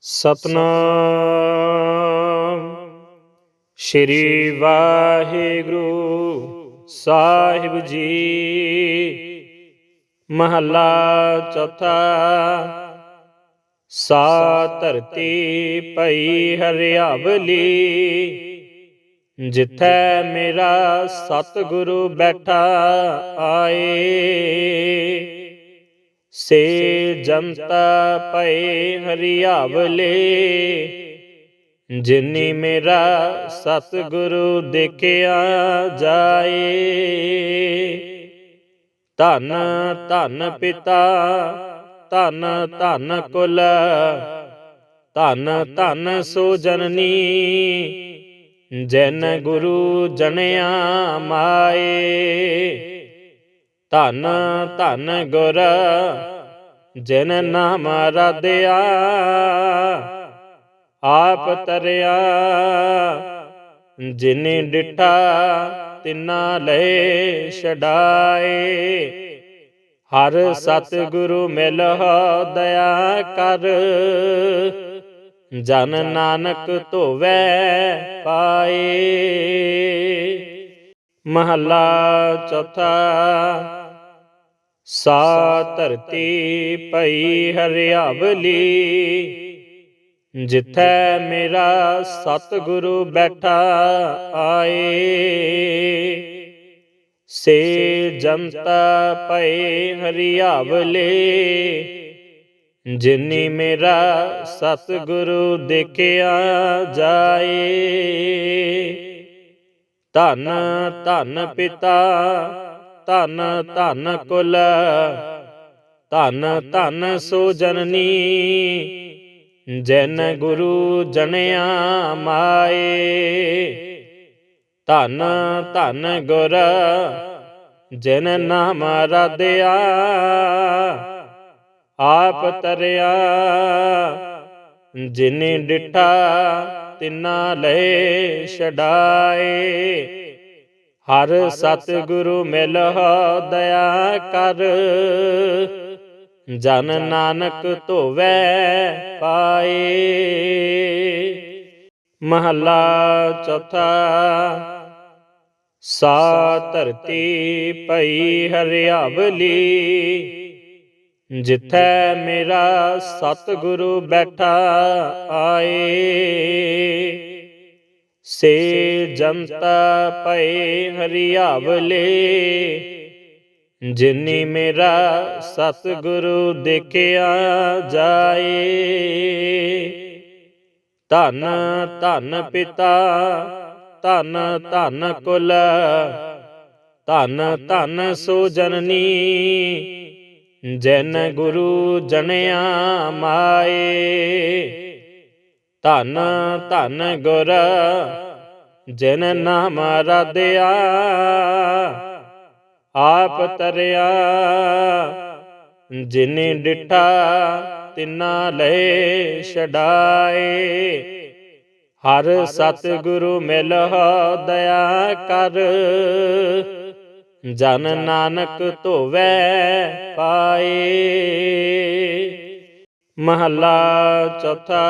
ਸਤਨਾਮ। ਸ਼੍ਰੀ ਵਾਹਿਗੁਰੂ ਸਾਹਿਬ ਜੀ। ਮਹੱਲਾ ਚੌਥਾ। ਸਾ ਧਰਤੀ ਪਈ ਹਰਿਆਵਲੀ। ਜਿੱਥੈ ਮੇਰਾ ਸਤਿਗੁਰੂ ਬੈਠਾ ਆਏ। ਸੇ ਜਨਤਾ ਪਏ ਹਰਿਆਵਲੇ, ਜਿਨੀ ਮੇਰਾ ਸਤਿਗੁਰੂ ਦੇਖਿਆ ਜਾਏ। ਧੰਨ ਧੰਨ ਪਿਤਾ, ਧੰਨ ਧੰਨ ਕੁਲ, ਧੰਨ ਧੰਨ ਸੋ ਜਨਨੀ ਜਨ ਗੁਰੂ ਜਣਿਆ ਮਾਏ। ਧੰਨ ਧੰਨ ਗੁਰ ਜਿਨ ਨਾਮ ਰਾਧਿਆ ਆਪ ਤਰਿਆ। ਜਿਨੇ ਡਿਠਾ ਤਿਨਾ ਲੈ ਛਡਾਏ। ਹਰ ਸਤ ਗੁਰੂ ਮਿਲਹੁ ਦਇਆ ਕਰ। ਜਨ ਨਾਨਕ ਧੋਵੈ ਪਾਏ। ਮਹੱਲਾ ਚੌਥਾ ਸਾ ਧਰਤੀ ਪਈ ਹਰਿਆਵਲੀ, ਜਿੱਥੈ ਮੇਰਾ ਸਤਿਗੁਰੂ ਬੈਠਾ ਆਏ। ਸੇ ਜਨਤਾ ਪਏ ਹਰਿਆਵਲੇ, ਜਿਨੀ ਮੇਰਾ ਸਤਿਗੁਰੂ ਦੇਖਿਆ ਜਾਏ। ਧੰਨ ਧੰਨ ਪਿਤਾ ਧੰਨ ਧੰਨ ਕੁਲ, ਧੰਨ ਧੰਨ ਸੋ ਜਨਨੀ, ਜਨ ਗੁਰੂ ਜਣਿਆ ਮਾਏ। ਧੰਨ ਧੰਨ ਗੁਰ, ਜਿਨ ਨਾਮ ਰਾਧਿਆ, ਆਪ ਤਰਿਆ। ਜਿਨੇ ਡਿਠਾ, ਤਿਨਾ ਲੈ ਛਡਾਏ। ਹਰ ਸਤਿਗੁਰੂ ਗੁਰੂ ਦਇਆ ਕਰ। ਜਨ ਨਾਨਕ ਧੋਵੈ ਪਾਏ। ਮਹੱਲਾ ਚੌਥਾ, ਸਾ ਧਰਤੀ ਪਈ ਹਰਿਆਵਲੀ। ਜਿੱਥੈ ਮੇਰਾ ਸਤਿਗੁਰੂ ਬੈਠਾ ਆਏ। ਸੇ ਜਨਤਾ ਪਏ ਹਰਿਆਵਲੇ, ਜਿਨੀ ਮੇਰਾ ਸਤਿਗੁਰੂ ਦੇਖਿਆ ਜਾਏ। ਧੰਨ ਧੰਨ ਪਿਤਾ, ਧੰਨ ਧੰਨ ਕੁਲ, ਧੰਨ ਧੰਨ ਸੋ ਜਨਨੀ ਜਨ ਗੁਰੂ ਜਣਿਆ ਮਾਏ। ਧੰਨ ਧੰਨ ਗੁਰ, ਜਿਨ ਨਾਮ ਰਾਧਿਆ, ਆਪ ਤਰਿਆ। ਜਿਨੇ ਡਿਠਾ, ਤਿਨਾ ਲੈ ਛਡਾਏ। ਹਰ ਸਤ ਗੁਰੂ ਮਿਲਹੁ ਦਇਆ ਕਰ। ਜਨ ਨਾਨਕ ਧੋਵੈ ਪਾਏ। ਮਹੱਲਾ ਚੌਥਾ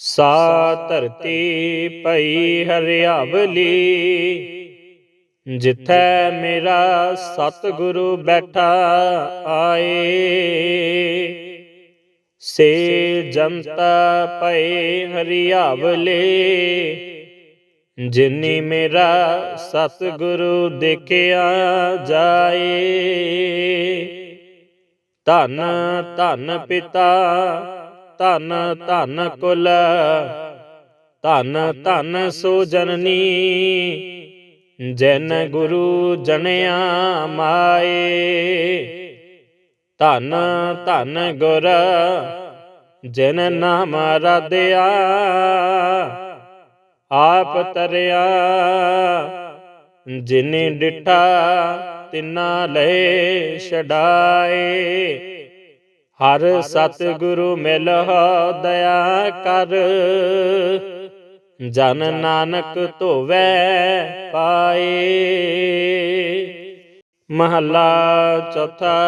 ਸਾ ਧਰਤੀ ਪਈ ਹਰਿਆਵਲੀ, ਜਿੱਥੈ ਮੇਰਾ ਸਤਿਗੁਰੂ ਬੈਠਾ ਆਏ। ਸੇ ਜਨਤਾ ਪਏ ਹਰਿਆਵਲੇ, ਜਿਨੀ ਮੇਰਾ ਸਤਿਗੁਰੂ ਦੇਖਿਆ ਜਾਏ। ਧੰਨ ਧੰਨ ਪਿਤਾ ਧੰਨ ਧੰਨ ਕੁਲ, ਧੰਨ ਧੰਨ ਸੋ ਜਨਨੀ ਜਨ ਗੁਰੂ ਜਣਿਆ ਮਾਏ, ਧੰਨ ਧੰਨ ਗੁਰ, ਜਿਨ ਨਾਮ ਰਾਧਿਆ, ਆਪ ਤਰਿਆ। ਜਿਨੇ ਡਿਠਾ, ਤਿਨਾ ਲੈ ਛਡਾਏ। ਹਰ ਸਤਿਗੁਰੂ ਗੁਰੂ ਦਇਆ ਕਰ। ਜਨ ਨਾਨਕ ਧੋਵੈ ਪਾਏ। ਮਹੱਲਾ ਚੌਥਾ,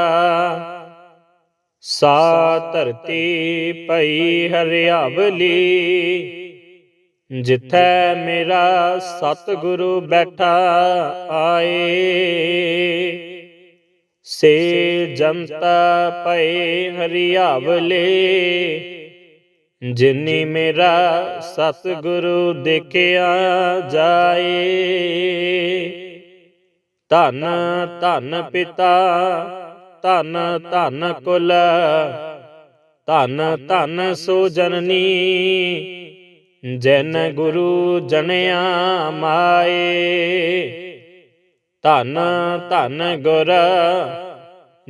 ਸਾ ਧਰਤੀ ਪਈ ਹਰਿਆਵਲੀ। ਜਿੱਥੈ ਮੇਰਾ ਸਤਿਗੁਰੂ ਬੈਠਾ ਆਏ। ਸੇ ਜਨਤਾ ਪਏ ਹਰਿਆਵਲੇ, ਜਿਨੀ ਮੇਰਾ ਸਤਿਗੁਰੂ ਦੇਖਿਆ ਜਾਏ। ਧੰਨ ਧੰਨ ਪਿਤਾ, ਧੰਨ ਧੰਨ ਕੁਲ, ਧੰਨ ਧੰਨ ਸੋ ਜਨਨੀ ਜਨ ਗੁਰੂ ਜਣਿਆ ਮਾਏ। ਧੰਨ ਧੰਨ ਗੁਰ,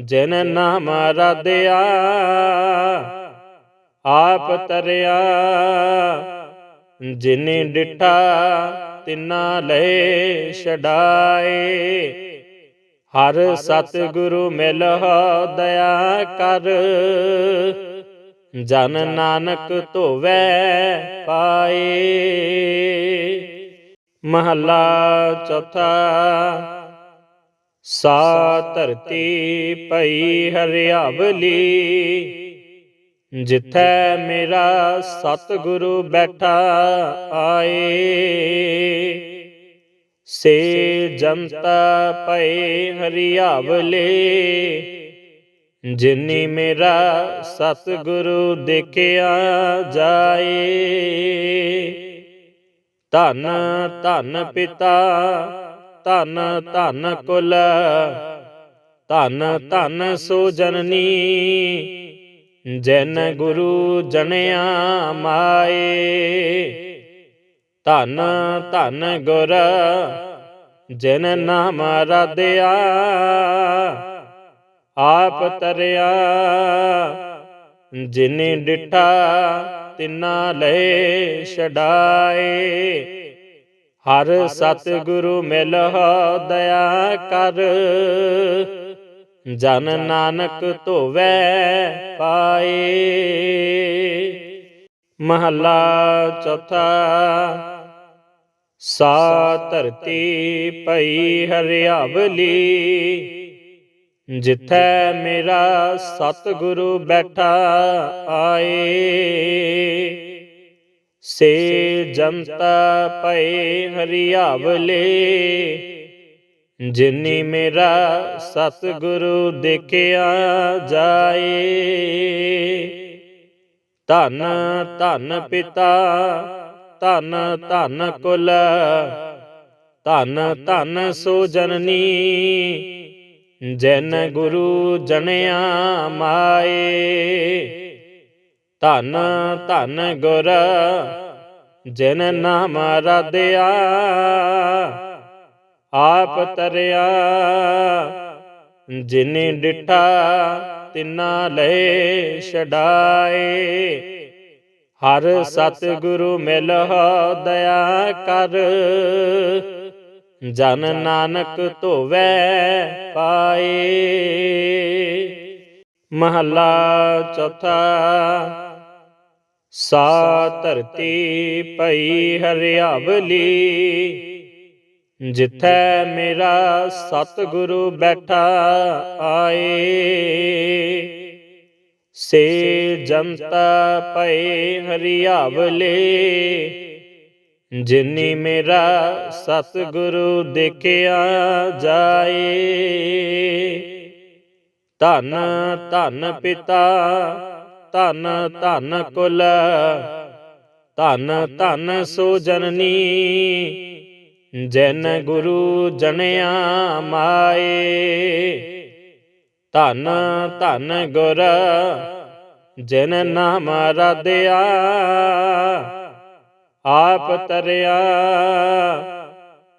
ਜਨ ਨਾਮ ਰਾਧਿਆ, ਆਪ ਤਰਿਆ। ਜਿਨੇ ਡਿਠਾ, ਤਿਨਾ ਲੈ ਛਡਾਏ। ਹਰ ਸਤਿਗੁਰੂ ਮਿਲਹੁ ਦਇਆ ਕਰ। ਜਨ ਨਾਨਕ ਧੋਵੈ ਪਾਏ। ਮਹੱਲਾ ਚੌਥਾ ਸਾ ਧਰਤੀ ਪਈ ਹਰਿਆਵਲੀ, ਜਿੱਥੈ ਮੇਰਾ ਸਤਿਗੁਰੂ ਬੈਠਾ ਆਏ। ਸੇ ਜਨਤਾ ਪਏ ਹਰਿਆਵਲੇ, ਜਿਨੀ ਮੇਰਾ ਸਤਿਗੁਰੂ ਦੇਖਿਆ ਜਾਏ। ਧੰਨ ਧਨ ਪਿਤਾ ਧੰਨ ਧੰਨ ਕੁਲ, ਧੰਨ ਧੰਨ ਸੋ ਜਨਨੀ ਜਨ ਗੁਰੂ ਜਣਿਆ ਮਾਏ। ਧੰਨ ਧੰਨ ਗੁਰ, ਜਨ ਨਾਮ ਰਾਧਿਆ, ਆਪ ਤਰਿਆ, ਜਿਨੇ ਡਿਠਾ ਤਿਨਾ ਲੈ ਛਡਾਏ। ਹਰ ਸਤਿਗੁਰੂ ਮਿਲਹੁ ਦਇਆ ਕਰ। ਜਨ ਨਾਨਕ ਧੋਵੈ ਪਾਏ। ਮਹੱਲਾ ਚੌਥਾ, ਸਾ ਧਰਤੀ ਪਈ ਹਰਿਆਵਲੀ। ਜਿੱਥੈ ਮੇਰਾ ਸਤਿਗੁਰੂ ਬੈਠਾ ਆਏ। ਸੇ ਜਨਤਾ ਪਏ ਹਰਿਆਵਲੇ, ਜਿਨੀ ਮੇਰਾ ਸਤਿਗੁਰੂ ਦੇਖਿਆ ਜਾਏ। ਧੰਨ ਧੰਨ ਪਿਤਾ, ਧੰਨ ਧੰਨ ਕੁਲ, ਧੰਨ ਧੰਨ ਸੋ ਜਨਨੀ ਜਨ ਗੁਰੂ ਜਣਿਆ ਮਾਏ। ਧੰਨ ਧੰਨ ਗੁਰ, ਜਨ ਨਾਮ ਰਾਧਿਆ, ਆਪ ਤਰਿਆ। ਜਿਨੇ ਡਿਠਾ, ਤਿਨਾ ਲੈ ਛਡਾਏ। ਹਰ ਸਤਿਗੁਰੂ ਮਿਲਹੁ ਦਇਆ ਕਰ। ਜਨ ਨਾਨਕ ਧੋਵੈ ਪਾਏ। ਮਹੱਲਾ ਚੌਥਾ ਸਾ ਧਰਤੀ ਪਈ ਹਰਿਆਵਲੀ, ਜਿੱਥੈ ਮੇਰਾ ਸਤਿਗੁਰੂ ਬੈਠਾ ਆਏ। ਸੇ ਜਨਤਾ ਪਏ ਹਰਿਆਵਲੇ, ਜਿਨੀ ਮੇਰਾ ਸਤਿਗੁਰੂ ਦੇਖਿਆ ਜਾਏ। ਧੰਨ ਧੰਨ ਪਿਤਾ ਧੰਨ ਧੰਨ ਕੁਲ, ਧੰਨ ਧੰਨ ਸੋ ਜਨਨੀ ਜਨ ਗੁਰੂ ਜਣਿਆ ਮਾਏ, ਧੰਨ ਧੰਨ ਗੁਰ, ਜਨ ਨਾਮ ਰਾਧਿਆ, ਆਪ ਤਰਿਆ।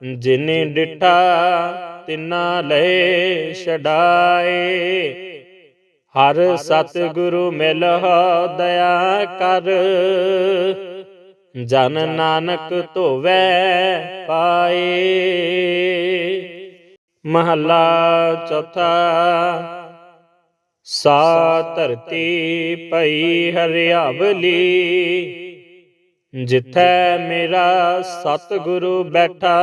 ਜਿਨੇ ਡਿਠਾ ਤਿਨਾ ਲੈ ਛਡਾਏ ਹਰ ਸਤਿਗੁਰੂ ਮਿਲਹੁ ਦਇਆ ਕਰ। ਜਨ ਨਾਨਕ ਧੋਵੈ ਪਾਏ। ਮਹੱਲਾ ਚੌਥਾ ਸਾ ਧਰਤੀ ਪਈ ਹਰਿਆਵਲੀ। ਜਿੱਥੈ ਮੇਰਾ ਸਤਿਗੁਰੂ ਬੈਠਾ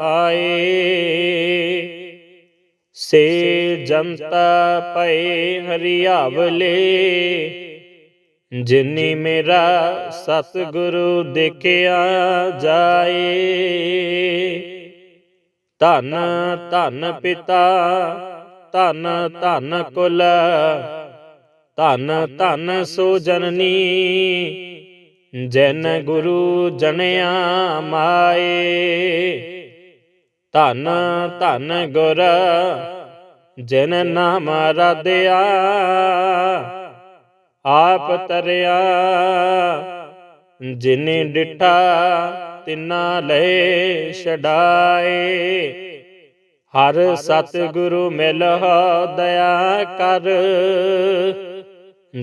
ਆਏ। ਸੇ ਜਨਤਾ ਪਏ ਹਰਿਆਵਲੇ, ਜਿਨੀ ਮੇਰਾ ਸਤਿਗੁਰੂ ਦੇਖਿਆ ਜਾਏ। ਧੰਨ ਧੰਨ ਪਿਤਾ, ਧੰਨ ਧੰਨ ਕੁਲ, ਧੰਨ ਧੰਨ ਸੋ ਜਨਨੀ ਜਨ ਗੁਰੂ ਜਣਿਆ ਮਾਏ। ਧੰਨ ਧੰਨ ਗੁਰ, ਜਿਨ ਨਾਮ ਰਾਧਿਆ, ਆਪ ਤਰਿਆ। ਜਿਨੇ ਡਿਠਾ, ਤਿਨਾ ਲੈ ਛਡਾਏ। ਹਰ ਸਤਿਗੁਰੂ ਮਿਲਹੁ ਦਇਆ ਕਰ।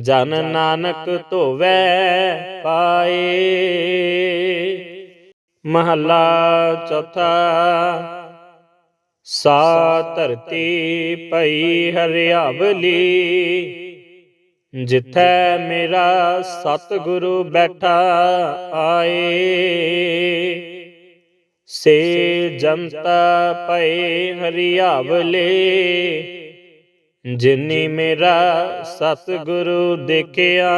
ਜਨ ਨਾਨਕ ਧੋਵੈ ਪਾਏ। ਮਹੱਲਾ ਚੌਥਾ, ਸਾ ਧਰਤੀ ਪਈ ਹਰਿਆਵਲੀ, ਜਿੱਥੈ ਮੇਰਾ ਸਤਿਗੁਰੂ ਬੈਠਾ ਆਏ। ਸੇ ਜਨਤਾ ਪਏ ਹਰਿਆਵਲੇ, ਜਿਨੀ ਮੇਰਾ ਸਤਿਗੁਰੂ ਦੇਖਿਆ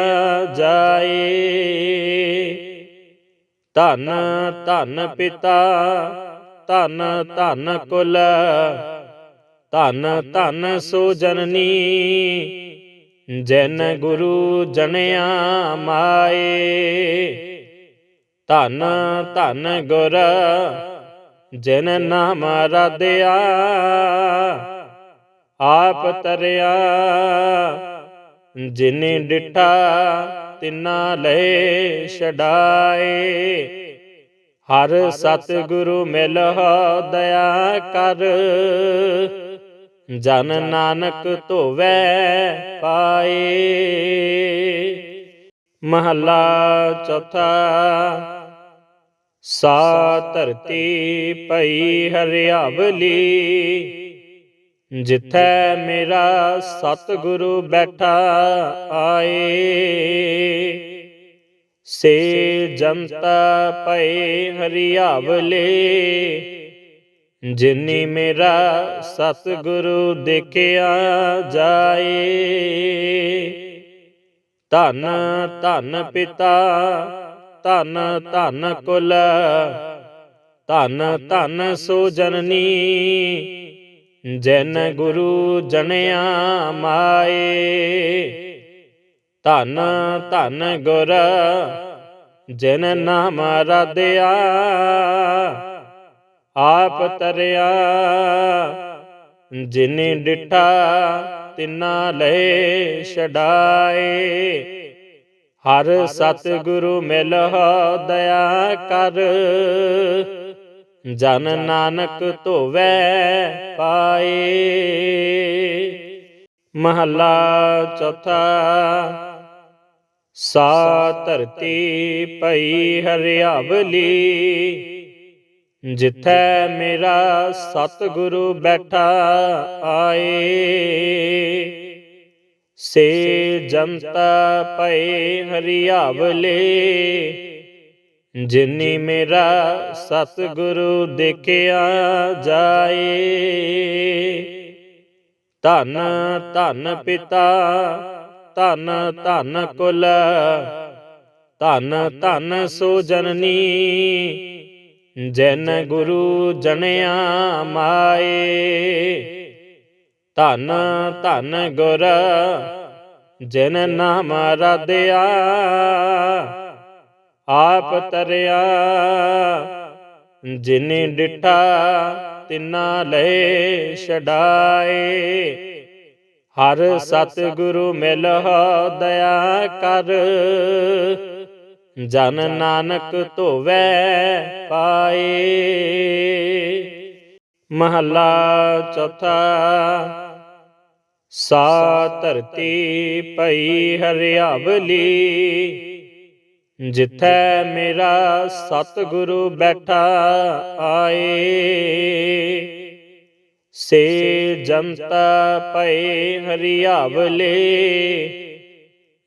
ਜਾਏ। ਧੰਨ ਧੰਨ ਪਿਤਾ, ਧੰਨ ਧੰਨ ਕੁਲ, ਧੰਨ ਧੰਨ ਸੋ ਜਨਨੀ ਜਨ ਗੁਰੂ ਜਣਿਆ ਮਾਏ। ਧਨ, ਧੰਨ ਗੁਰ, ਜਿਨ ਨਾਮ ਰਾਧਿਆ, ਆਪ ਤਰਿਆ, ਜਿਨੇ ਡਿਠਾ ਤਿਨਾ ਲਏ ਛਡਾਏ। ਹਰ ਸਤਿਗੁਰੂ ਮਿਲਹੁ ਦਇਆ ਕਰ। ਜਨ ਨਾਨਕ ਧੋਵੈ ਪਾਏ। ਮਹੱਲਾ ਚੌਥਾ ਸਾ ਧਰਤੀ ਪਈ ਹਰਿਆਵਲੀ। ਜਿੱਥੈ ਮੇਰਾ ਸਤਿਗੁਰੂ ਬੈਠਾ ਆਏ, ਸੇ ਜਨਤਾ ਪਏ ਹਰਿਆਵਲੇ, ਜਿਨੀ ਮੇਰਾ ਸਤਿਗੁਰੂ ਦੇਖਿਆ ਜਾਏ। ਧੰਨ, ਧਨ ਪਿਤਾ, ਧੰਨ ਧੰਨ ਕੁਲ, ਧੰਨ, ਧਨ ਸੋ ਜਨਨੀ ਜਨ ਗੁਰੂ ਜਨਿਆ ਮਾਏ। ਧਨ, ਧੰਨ ਗੁਰ, ਜਿਨ ਨਾਮ ਰਾਧਿਆ, ਆਪ ਤਰਿਆ। ਜਿਨੇ ਡਿਠਾ, ਤਿਨਾ ਲੈ ਛਡਾਏ। ਹਰ ਸਤਿਗੁਰੂ ਮਿਲਹੁ ਦਇਆ ਕਰ। ਜਨ ਨਾਨਕ ਧੋਵੈ ਪਾਏ। ਮਹੱਲਾ ਚੌਥਾ ਸਾ ਧਰਤੀ ਪਈ ਹਰਿਆਵਲੀ। ਜਿੱਥੈ ਮੇਰਾ ਸਤਿਗੁਰੂ ਬੈਠਾ ਆਏ। ਸੇ ਜਨਤਾ ਪਏ ਹਰਿਆਵਲੇ। ਜਿਨੀ ਮੇਰਾ ਸਤਿਗੁਰੂ ਦੇਖਿਆ ਜਾਏ, ਧੰਨ ਧੰਨ ਪਿਤਾ, ਧੰਨ ਧੰਨ ਕੁਲ, ਧੰਨ ਧੰਨ ਸੋ ਜਨਨੀ ਜਨ ਗੁਰੂ ਜਣਿਆ ਮਾਏ। ਧੰਨ ਧੰਨ ਗੁਰ, ਜਿਨ ਨਾਮ ਰਾਧਿਆ ਆਪ ਤਰਿਆ, ਜਿਨੇ ਡਿਠਾ ਤਿਨਾ ਲੈ ਛਡਾਏ। ਹਰ ਸਤਿਗੁਰੂ ਮਿਲਹੁ ਦਇਆ ਕਰ, ਜਨ ਨਾਨਕ ਧੋਵੈ ਪਾਏ। ਮਹੱਲਾ ਚੌਥਾ, ਸਾ ਧਰਤੀ ਪਈ ਹਰਿਆਵਲੀ ਜਿੱਥੈ ਮੇਰਾ ਸਤਿਗੁਰੂ ਬੈਠਾ ਆਏ, ਸੇ ਜਨਤਾ ਪਏ ਹਰਿਆਵਲੇ,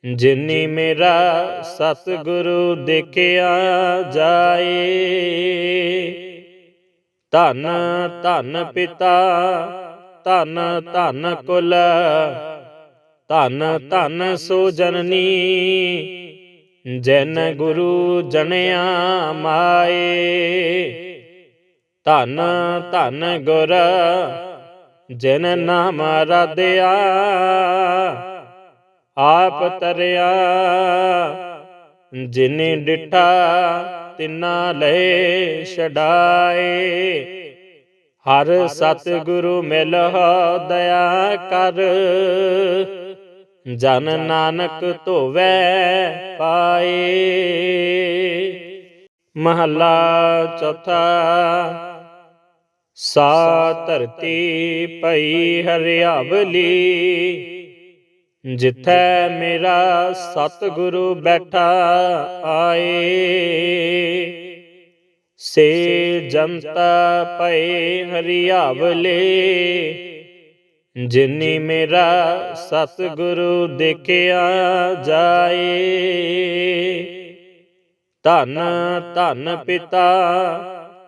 ਜਿਨੀ ਮੇਰਾ ਸਤਿਗੁਰੂ ਦੇਖਿਆ ਜਾਏ। ਧੰਨ ਧੰਨ ਪਿਤਾ, ਧਨ ਧਨ ਕੁਲ, ਧਨ ਧਨ ਸੋ ਜਨਨੀ ਜਨ ਗੁਰੂ ਜਨਿਆ ਮਾਏ। ਧਨ ਧਨ ਗੁਰ, ਜਿਨ ਨਾਮ ਰਾਧਿਆ, ਆਪ ਤਰਿਆ। ਜਿਨੇ ਡਿਠਾ, ਤਿਨਾ ਲੈ ਛਡਾਏ। ਹਰ ਸਤ ਗੁਰੂ ਮਿਲਹੁ ਦਇਆ ਕਰ। ਜਨ ਨਾਨਕ ਧੋਵੈ ਪਾਏ। ਮਹੱਲਾ ਚੌਥਾ, ਸਾ ਧਰਤੀ ਪਈ ਹਰਿਆਵਲੀ, ਜਿੱਥੈ ਮੇਰਾ ਸਤਿਗੁਰੂ ਬੈਠਾ ਆਏ। ਸੇ ਜਨਤਾ ਪਏ ਹਰਿਆਵਲੇ ਜਿਨੀ ਮੇਰਾ ਸਤਿਗੁਰੂ ਦੇਖਿਆ ਜਾਏ, ਧੰਨ ਧੰਨ ਪਿਤਾ,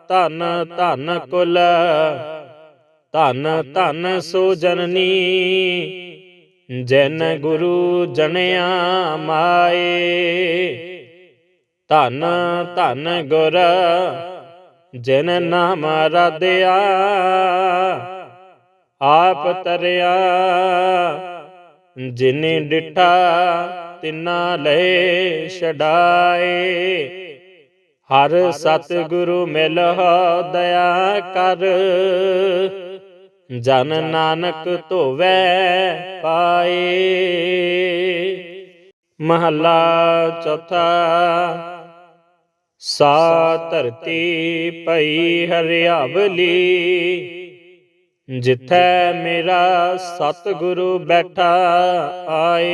ਧੰਨ ਧੰਨ ਕੁਲ, ਧੰਨ ਧੰਨ ਸੋ ਜਨਨੀ ਜਨ ਗੁਰੂ ਜਣਿਆ ਮਾਏ। ਧੰਨ ਧੰਨ ਗੁਰ, ਜਿਨ ਨਾਮ ਰਾਧਿਆ ਆਪ ਤਰਿਆ, ਜਿਨੇ ਡਿਠਾ ਤਿਨਾ ਲੈ ਛਡਾਏ। ਹਰ ਸਤ ਗੁਰੂ ਮਿਲਹੁ ਦਇਆ ਕਰ, ਜਨ ਨਾਨਕ ਧੋਵੈ ਪਾਏ। ਮਹੱਲਾ ਚੌਥਾ, ਸਾ ਧਰਤੀ ਪਈ ਹਰਿਆਵਲੀ ਜਿੱਥੈ ਮੇਰਾ ਸਤਿਗੁਰੂ ਬੈਠਾ ਆਏ,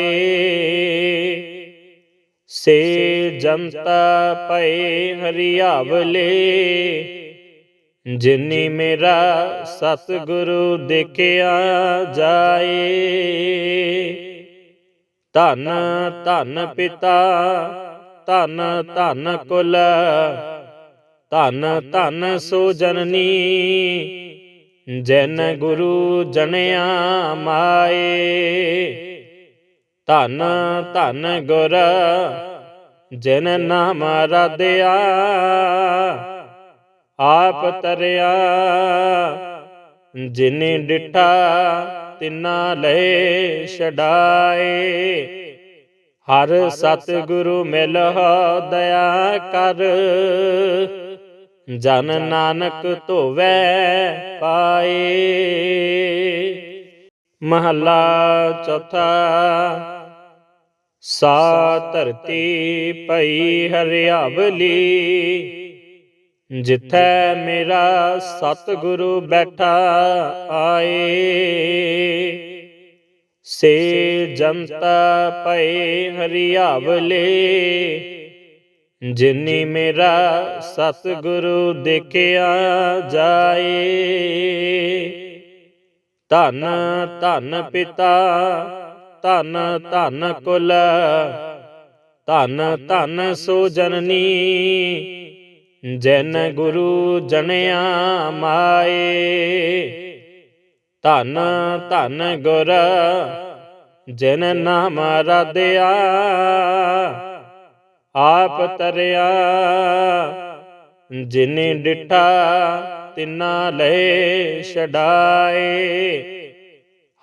ਸੇ ਜਨਤਾ ਪਏ ਹਰੀਆਵਲੇ, ਜਿਨੀ ਮੇਰਾ ਸਤਿਗੁਰੂ ਦੇਖਿਆ ਜਾਏ। ਧੰਨ ਧੰਨ ਪਿਤਾ, ਧੰਨ ਧੰਨ ਕੁਲ, ਧੰਨ, ਧਨ ਸੋ ਜਨਨੀ ਜਨ ਗੁਰੂ ਜਣਿਆ ਮਾਏ। ਧੰਨ ਧੰਨ ਗੁਰ, ਜਿਨ ਨਾਮ ਰਾਧਿਆ, ਆਪ ਤਰਿਆ। ਜਿਨੇ ਡਿਠਾ, ਤਿਨਾ ਲੈ ਛਡਾਏ। ਹਰ ਸਤ ਗੁਰੂ ਮਿਲਹੁ ਦਇਆ ਕਰ। ਜਨ ਨਾਨਕ ਧੋਵੈ ਪਾਏ। ਮਹੱਲਾ ਚੌਥਾ। ਸਾ ਧਰਤੀ ਪਈ ਹਰਿਆਵਲੀ। ਜਿੱਥੈ ਮੇਰਾ ਸਤਿਗੁਰੂ ਬੈਠਾ ਆਏ। ਸੇ ਜਨਤਾ ਪਏ ਹਰਿਆਵਲੇ। ਜਿਨੀ ਮੇਰਾ ਸਤਿਗੁਰੂ ਦੇਖਿਆ ਜਾਏ, ਧੰਨ ਧੰਨ ਪਿਤਾ, ਧੰਨ ਧੰਨ ਕੁਲ, ਧੰਨ ਧੰਨ ਸੋ ਜਨਨੀ ਜਨ ਗੁਰੂ ਜਣਿਆ ਮਾਏ। ਧੰਨ ਧੰਨ ਗੁਰ, ਜਿਨ ਨਾਮ ਰਾਧਿਆ ਆਪ ਤਰਿਆ, ਜਿਨੇ ਡਿਠਾ ਤਿਨਾ ਲੈ ਛਡਾਏ।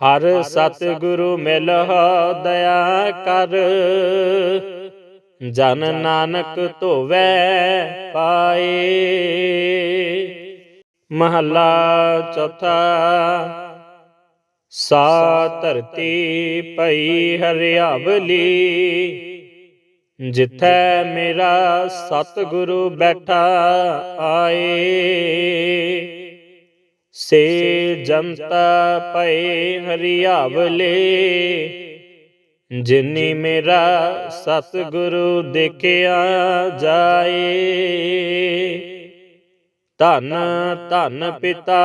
ਹਰ ਸਤ ਗੁਰੂ ਮਿਲਹੁ ਦਇਆ ਕਰ, ਜਨ ਨਾਨਕ ਧੋਵੈ ਪਾਏ। ਮਹੱਲਾ ਚੌਥਾ, ਸਾ ਧਰਤੀ ਪਈ ਹਰਿਆਵਲੀ ਜਿੱਥੈ ਮੇਰਾ ਸਤਿਗੁਰੂ ਬੈਠਾ ਆਏ, ਸੇ ਜਨਤਾ ਪਏ ਹਰਿਆਵਲੇ, ਜਿਨੀ ਮੇਰਾ ਸਤਿਗੁਰੂ ਦੇਖਿਆ ਜਾਏ। ਧੰਨ, ਧਨ ਪਿਤਾ,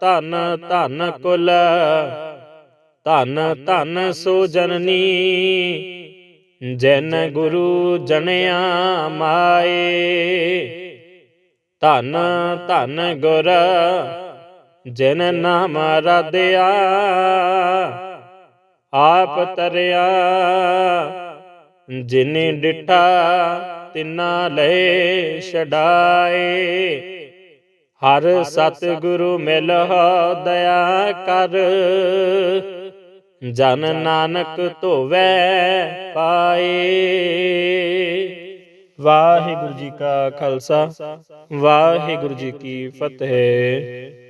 ਧੰਨ ਧੰਨ ਕੁਲ, ਧੰਨ, ਧਨ ਸੋ ਜਨਨੀ ਜਨ ਗੁਰੂ ਜਣਿਆ ਮਾਏ। ਧਨ, ਧੰਨ ਗੁਰ, ਜਿਨ ਨਾਮ ਰਾਧਿਆ, ਆਪ ਤਰਿਆ। ਜਿਨੇ ਡਿਠਾ, ਤਿਨਾ ਲੈ ਛਡਾਏ। ਹਰ ਸਤ ਗੁਰੂ ਮਿਲਹੁ ਦਇਆ ਕਰ। ਜਨ ਨਾਨਕ ਧੋਵੈ ਪਾਏ। ਵਾਹਿਗੁਰੂ ਜੀ ਕਾ ਖਾਲਸਾ ਵਾਹਿਗੁਰੂ ਜੀ ਕੀ ਫਤਿਹ।